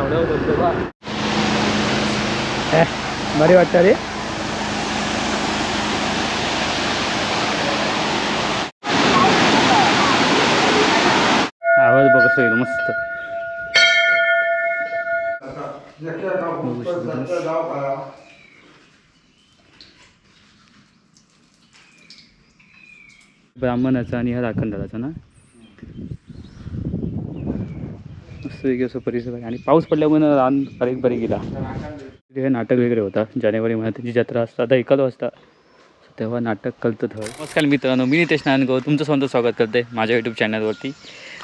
सावड्यावर धबधबा ए, भारी वाटतं रे आवाज बघ कसं येईल मस्त ब्राह्मणाचा आणि ह्या राखणदाराचा ना? मस्त वेगळी असं परिसर आहे. आणि पाऊस पडल्यामुळे रान बारीक बारीक गेला. तिथे नाटक वगैरे होता. जानेवारी महिन्यात जत्रा असतात आता एकाच वाजता तेव्हा नाटक कळतं थळ नमस्कार मित्रांनो मी नितेश नांदगाव तुमचं स्वतः स्वागत करते माझ्या यूट्यूब चॅनलवरती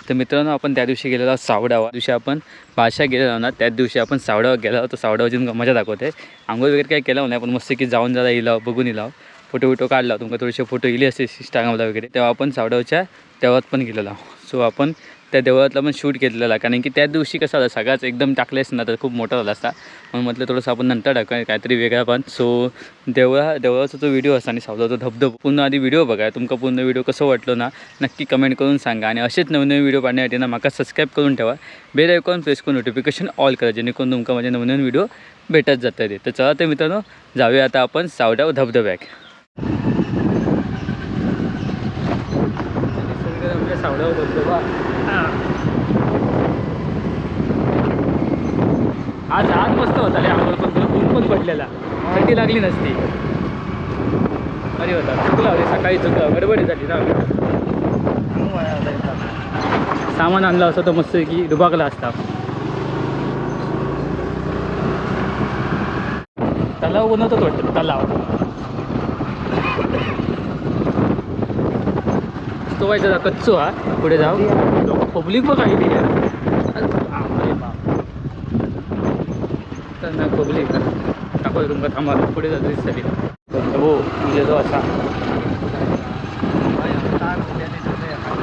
तर मित्रांनो आपण त्या दिवशी गेलेलो आहोत सावडावा दिवशी आपण भाषा गेलेलो ना त्याच दिवशी आपण सावडावा गेलो तर सावडावाची मजा दाखवते. आंघोळ वगैरे काही केलं नाही पण मस्त की जाऊन जरा येईल बघून येईल फोटो विटो काढला तुमका थोडेसे फोटो येले असते इंस्टाग्रामला वगैरे. तेव्हा आपण सावडावच्या तेव्हाच पण गेलेलो सो आपण त्या देवळातला पण शूट घेतलेला. कारण की त्या दिवशी कसं झालं सगळाच एकदम टाकलेस ना तर खूप मोठा झाला असता. म्हणून म्हटलं थोडंसं आपण नंतर टाकूया काहीतरी वेगळा पण. सो देवळा देवळाचा जो व्हिडिओ असा आणि सावधाचा धबधब पूर्ण आधी व्हिडिओ बघा. तुमका पूर्ण व्हिडिओ कसं वाटलं ना नक्की कमेंट करून सांगा. आणि असेच नवीन नवीन व्हिडिओ पाहण्यासाठी ना मला सबस्क्राईब करून ठेवा. बेल आयकॉन प्रेस करून नोटिफिकेशन ऑल करा जेणेकरून तुमका माझे नवीन नवीन व्हिडिओ भेटत जातात. ते तर चला ते मित्रांनो जाऊया आता आपण सावड्या धबधब्याक. सावड्या धबधबा. आज आज मस्त होता रे आंघोळ पण तुला ऊन पण पडलेला. थंडी लागली नसती. अरे होता. चुकला अरे सकाळी चुकला गडबडी झाली ना. सामान आणलं असं तर मस्त की दुबागला असता. तलाव बनवतोच वाटतं तलाव. तो व्हायचा कच्चो हा. पुढे जाऊ. पब्लिक बघ आहे ती. यार. अरे बाप. तर ना पब्लिक दाखवतो तुमका थांबा पुढे जातो दिसतली हो म्हणजे तो असा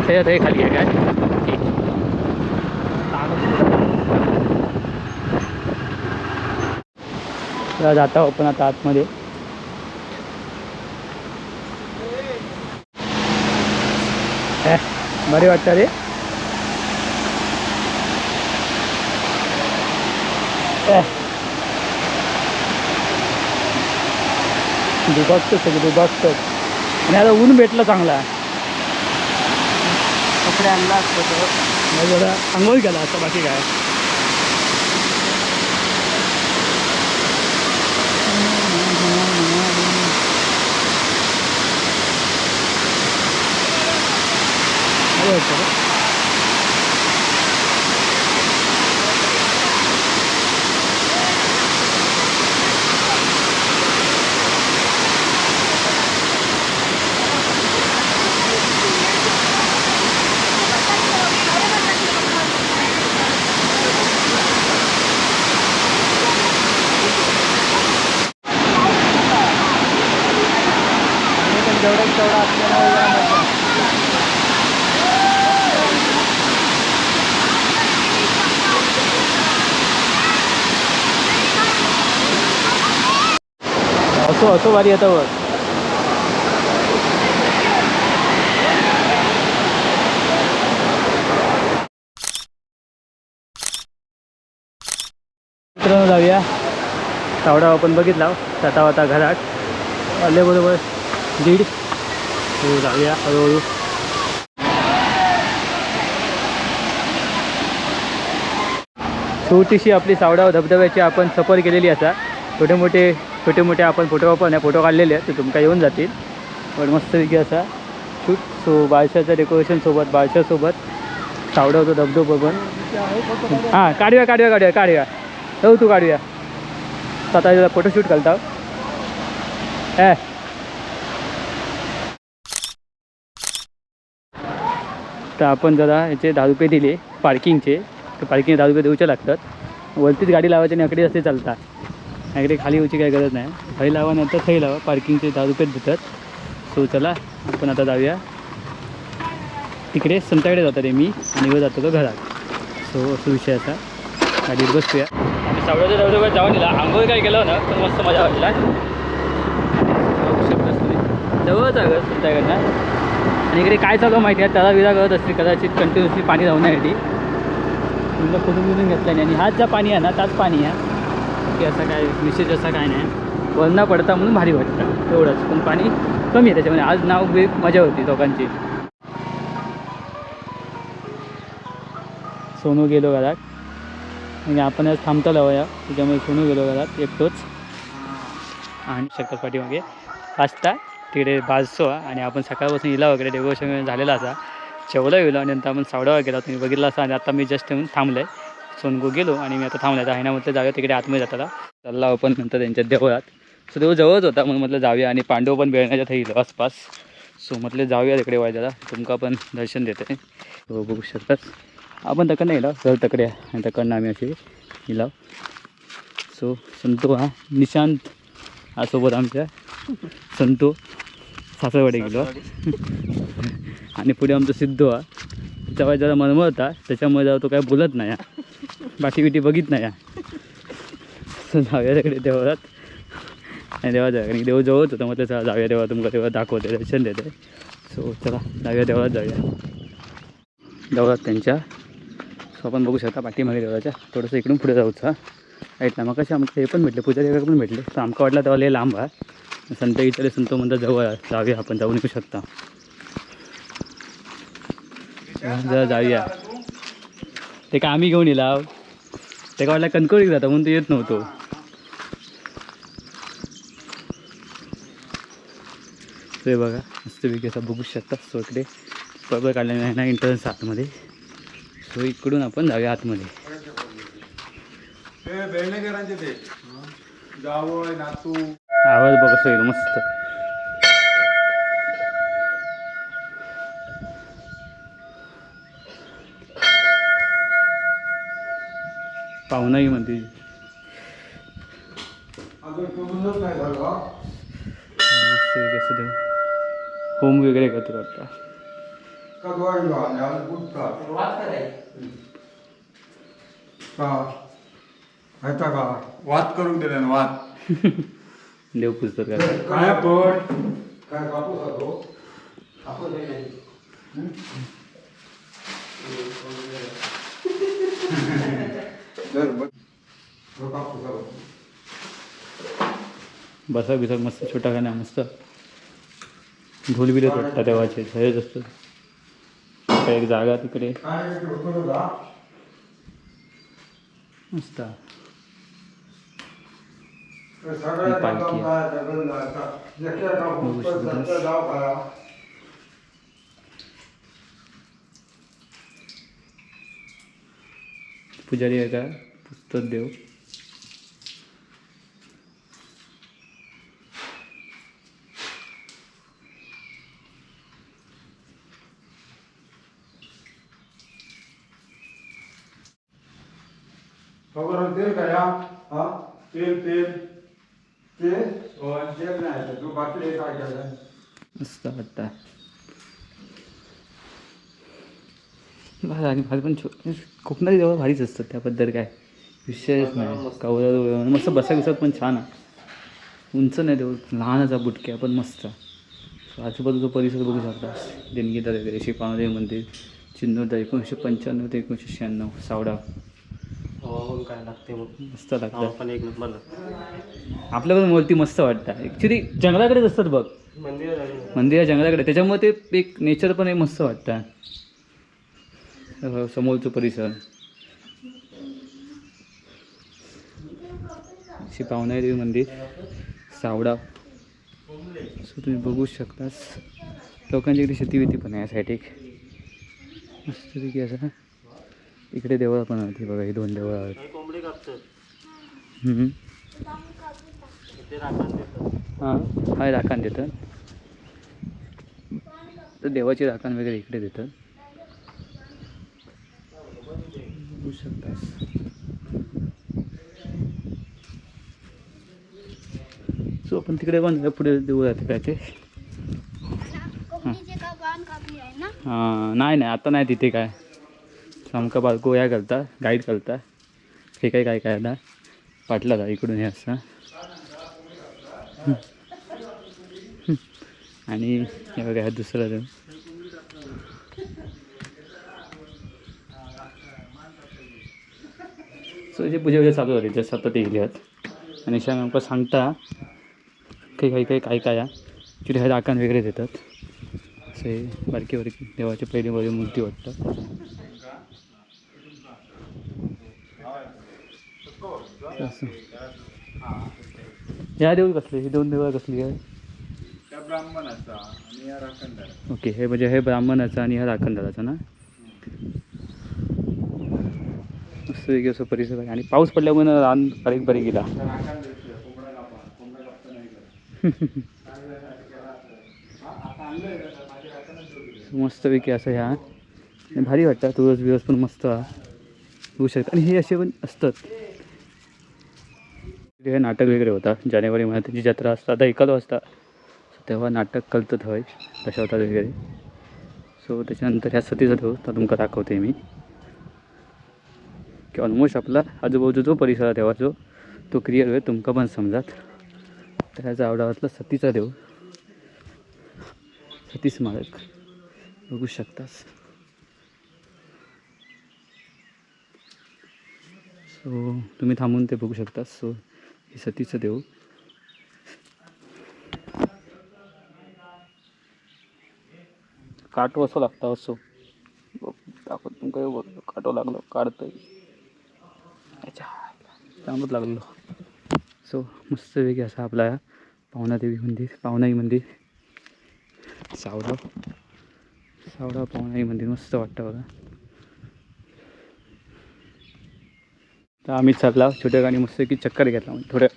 हे हे खाली आहे काय? जाता आपण आता आतमध्ये. बरे वाटतं रे? दुबागतं सगळं दुबागतं आणि आता ऊन भेटलं चांगला. कपडे आणला असतो जरा आंघोळ केला असं बाकी काय? बरं वाटतं रे. जेवढं तेवढं आपल्याला या मजा. हो, असो असो भारी आता वर. मित्रांनो जाऊया. सावडा आपण बघितला सता आता घरात आले बरोबर दीड. हो, जाऊया हळूहळू. छोटीशी आपली सावडा धबधब्याची आपण सफर केलेली असा छोटे मोठे छोटे मोठे आपण फोटो पण फोटो काढलेले आहेत ते तुमका येऊन जातील. पण मस्तपैकी असा शूट सो बाळशाचं डेकोरेशनसोबत बाळशासोबत होतो धबधबो पण हां काढूया काढूया काढूया काढूया. जाऊ तू काढूया. स्वतः फोटोशूट घालता ए. तर आपण जरा याचे दहा रुपये दिले पार्किंगचे तर पार्किंग दहा रुपये देऊचे लागतात. वरतीच गाडी लावायची आणि अकडे असे चालतात. इकडे खाली येऊची काही गरज नाही. थंय लावा नंतर थंय लावा. पार्किंगचे दहा रुपये देतात. सो चला आपण आता जाऊया. तिकडे संताकडे जातात मी आणि वर जातो तो घरात. सो असं विषय असा. गाडीत बसूया. आम्ही सावड्याच्या धबधब्यात जाऊन दिला आंघोळ काय केलं ना पण मस्त मजा वाटला जवळच अगं संताकडनं आणि इकडे काय चालू माहिती आहे त्याला विरा करत असते कदाचित कंटिन्युअसली पाणी धावण्यासाठी तुमचं कुठून कुठून घेतलं नाही. आणि हाच जा पाणी आहे ना त्याच पाणी आहे. की असं काय विशेष असा काय नाही. वरना पडता म्हणून भारी वाटतं. तेवढंच पण पाणी कमी आहे त्याच्यामध्ये. आज नाव बी मजा होती लोकांची सोनू गेलो घरात. म्हणजे आपण आज थांबता या. त्याच्यामुळे सोनू गेलो घरात एकटोच. आणि शक्कर पाठीमागे पाचता तिकडे बाजसो आणि आपण सकाळपासून इला वगैरे डेकोरेशन झालेला असा. जेवलं गेलो आणि नंतर आपण सावडा वगैरे तुम्ही बघितला असा आणि आता मी जस्ट येऊन थांबलं आहे सोनगो गेलो आणि मी आता थांबलो आहे ना म्हटलं जाऊया तिकडे आतमध्ये जाताला चालला आपण नंतर त्यांच्या देवळात. सो देव जवळच होता म्हणून म्हटलं जाऊया. आणि पांडव पण बेळण्याच्या थैलो आसपास. सो म्हटलं जाऊया तिकडे वायदाला तुमका पण दर्शन देते. हो बघू शकतात आपण तकडनं येला सर तकडे आणि तकडनं आम्ही असे इलाव सो संतो हा. निशांत. हा सोबत आमच्या संतो सासरवाडी गेलो आणि पुढे आमचा सिद्धू हा. तेव्हा जरा मरमळ होता. त्याच्यामुळे जरा तो काय बोलत नाही हा. बाटी बिटी बघित नाही या सो जाऊया तिकडे देवळात. आणि देवा जाऊया देव जवळच होतं म्हटलं चला जाऊया देवा तुमका देवा दाखवते दर्शन देते. सो चला जाऊया देवळात जाऊया. देवळात त्यांच्या सो आपण बघू शकता पाठीमागे देवळाच्या. थोडंसं इकडून पुढे जाऊचा ऐकला मग कसे आमचं हे पण भेटले पूजा वगैरे पण भेटले. तर आमका वाटलं तेव्हा लय लांब आहे. संत इतर संत म्हणतात जवळ जाऊया आपण जाऊन येऊ शकता. जरा जाऊया. ते का आम्ही घेऊन येला ते का वाटलं कणकवलीत जाता म्हणून तो येत नव्हतो. ते बघा मस्तपैकी असं बघू शकता सो इकडे बरोबर काढलेलं आहे ना इंटरन्स आतमध्ये. सो इकडून आपण जाऊया आतमध्ये. आवाज बघ कसं येतो मस्त. पाहुणाही म्हणते. होम वगैरे करतो वाटतं का? वाद करून दिले ना वाद. देव पुस्तक काय काय पण काय कापूस होतो कापूस बसा. बिसा मस्त छोटा खाना मस्त. ढोल बिले वाटतात देवाचे सहज असतं. एक जागा तिकडे? मस्त. पालखी. गावात जायचं, सगळं जायचं. एका कापूस बघू पण शकता. सगळं गाव करा. पुजारी आहे का पुस्तक देव खबर आहे तेल काय हा? हा? तेल तेल तेल हो, तेल नाही तू बाकी हे काय केलं मस्त वाटतं भारी आणि भारी पण छो कोकणातली देवळं भारीच असतात त्याबद्दल काय विषयच नाही. कवला मस्त बसा बिसत पण छान आहे. उंच नाही देऊ लहानच आहे बुटक्या पण मस्त आजूबाजूचा परिसर बघू शकता देणगीदार वगैरे शिपावदेव मंदिर चिन्नोदा एकोणीसशे पंच्याण्णव ते एकोणीसशे शहाण्णव सावडा. हवामान काय लागते मस्त लागतं. पण एक नंबर लागतं. आपल्या पण मूर्ती मस्त वाटतं. ॲक्च्युली जंगलाकडेच असतात बघ. मंदिर मंदिर आहे जंगलाकडे. त्याच्यामुळे ते एक नेचर पण एक मस्त वाटतं. समोरचं परिसर. श्री पावनादेवी मंदिर सावडा. सो तुम्ही बघू शकताच लोकांच्या इकडे शेतीवेती पण आहे या साईड एक. मस्तपैकी असं इकडे देवळं पण होती बघा ही दोन देवळं आहेत. देतात. हां हाय राखण देतं तर देवाची राखण वगैरे इकडे देतं बघू शकतास. सो आपण तिकडे पण पुढे देऊ जाते काय ते. हां नाही नाही आता नाही तिथे काय. आमका बालको या घालता गाईड घालता. हे काय काय काय आता पाटला जा इकडून हे असं. आणि हे बघा दुसरा देव सो हे पुजा वगैरे चालू झाली जसं आता ते आहेत आणि अशा आमकां सांगता काही काही काही काय काय ॲक्च्युली हे राखण वगैरे देतात. असे बारकी बारकी देवाची पहिली बरी मूर्ती वाटतं. असं. ह्या देऊ कसले? ही दोन देवळं कसली आहे या ओके हे म्हणजे हे ब्राह्मणाचं आणि हा राखणदाराचा ना? मस्त वेगळी असं परिसर आहे. आणि पाऊस पडल्यामुळे रान बारीक बारीक गेला. मस्त पैकी मस्तपैकी असं ह्या. भारी वाटतं. तुळस बिळस पण मस्त होऊ शकतं. आणि हे असे पण असतात. हे नाटक वगैरे होता जानेवारी महिन्यात जी जत्रा असतात आता एकाच वाजता तेव्हा नाटक कळतं थंय होतात वगैरे. सो त्याच्यानंतर ह्या सतीचा ठेवू तर तुमका दाखवते मी. की ऑलमोस्ट आपला आजूबाजू जो परिसर आहे तेव्हा जो तो क्लिअर होईल. तुमका पण समजात. तर ह्याचा आवडावातला सतीचा देव. सती स्मारक बघू शकतास. सो तुम्ही थांबून ते बघू शकता सो हे सतीचं देव. काटो असं लागतं असो. दाखवत तुमका काटो लागलो काढतोय. चांगलंच लागलेलो सो मस्त वेगळी असा आपला पावनादेवी मंदिर पावनाई मंदिर. सावडा सावडा पावनाई मंदिर मस्त वाटतं बघा. तर आम्ही चालला छोट्या गाणी मस्त की चक्कर घेतला. म्हणजे थोड्या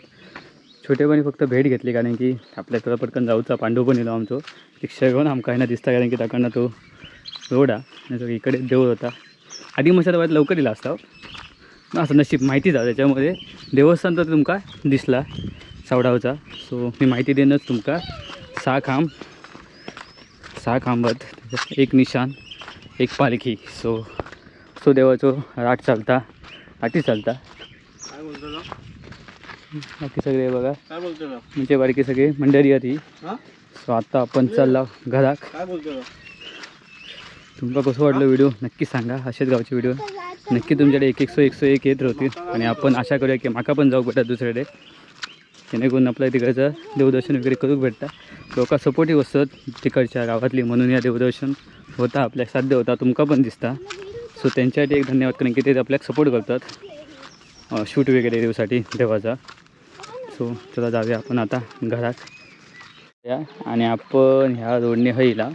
छोटेपणी फक्त भेट घेतली कारण की आपल्या थोडा पटकन जाऊचा पांडू पण येलो आमचो. रिक्षा घेऊन आमकां ना दिसता कारण की ताकडनं तो रोड हा नाही इकडे देऊळ होता. आधी मशाला लवकर दिला असता असं नशीब माहिती जा त्याच्यामध्ये. देवस्थान तर तुमका दिसला सावडावचा. सो मी माहिती देणंच तुमका. सहा खांब सहा खांबत एक निशान एक पालखी. सो सो देवाचो राट चालता आटी चालता. काय बोलतो तो? बाकी सगळे बघा. काय बोलतो तो? म्हणजे बारकी सगळे मंडळी ही हा? सो आता आपण चालला घराक? तुमका कसं वाटलं व्हिडिओ नक्की सांगा. असेच गावचे व्हिडिओ नक्की तुमच्याकडे एक एकशे एकशे एक येत राहतील. आणि आपण आशा करूया की माका पण जाऊ भेटा दुसऱ्याकडे जेणेकरून आपल्या तिकडचं देवदर्शन वगैरे करूक भेटता. लोक सपोर्टिव्ह असतात. तिकडच्या गावातली म्हणून या देवदर्शन होता आपल्याक साध्य होता तुमका पण दिसता. सो त्यांच्यासाठी एक धन्यवाद कारण की ते आपल्याक सपोर्ट करतात. शूट वगैरे देऊसाठी देवाचा. सो चला जाऊया आपण आता घरात. या आणि आपण ह्या रोडने हईला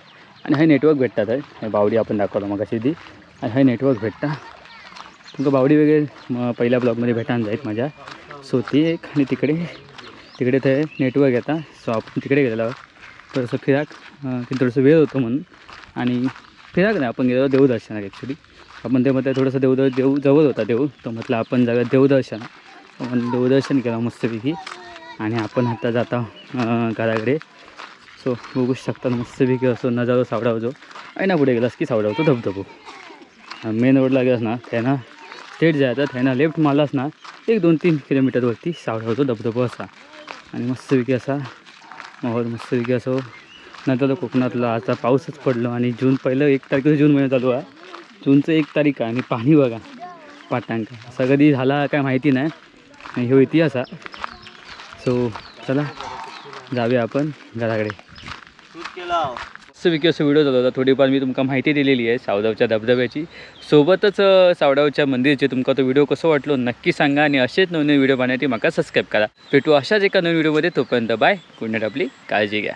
आणि हे नेटवर्क भेटतात आहे हे बावडी आपण दाखवलं मग अशी ती. आणि हे नेटवर्क भेटता तुमचं बावडी वगैरे म पहिल्या ब्लॉगमध्ये भेटान जाईल माझ्या. सो ती एक आणि तिकडे तिकडे ते नेटवर्क येता सो आपण तिकडे गेलेलो थोडंसं फिराक की थोडंसं वेळ होतो म्हणून. आणि फिराक नाही आपण गेलो देवदर्शनाक ॲक्च्युली आपण ते म्हटलं थोडंसं देवद देव जवळ होता देव तर म्हटलं आपण जाऊया देवदर्शन आपण देवदर्शन केलं मस्तपैकी. आणि आपण आता जाता घराकडे. सो बघू शकता मस्तपैकी असो नजारो सावडावचो आहे ना पुढे गेलास की सावडावचो धबधबो. मेन रोडला गेलास ना त्यांना थेट जायचं त्यांना लेफ्ट मारलास ना एक दोन तीन किलोमीटरवरती सावडावचो धबधबो असा. आणि मस्तपैकी असा माहोल मस्तपैकी असो नंतर कोकणातला आता पाऊसच पडलो आणि जून पहिलं एक तारखेचं जून महिना चालू आहे. जूनचं एक तारीख आहे आणि पाणी बघा पाटांका असा कधी झाला काय माहिती नाही आणि ह्यो इतिहास आहे. सो चला जाऊया आपण घराकडे. शूट असं व्हिडिओ झाला होता. थोडीफार मी तुमका माहिती दिलेली आहे सावदावच्या धबधब्याची. सोबतच सावडावच्या मंदिरचे तुमका तो व्हिडिओ कसं वाटलो नक्की सांगा आणि असेच नवीन व्हिडिओ पाहण्यासाठी माका सबस्क्राईब करा. भेटू अशाच एका नवीन व्हिडिओमध्ये तोपर्यंत बाय गुड नाईट आपली. काळजी घ्या.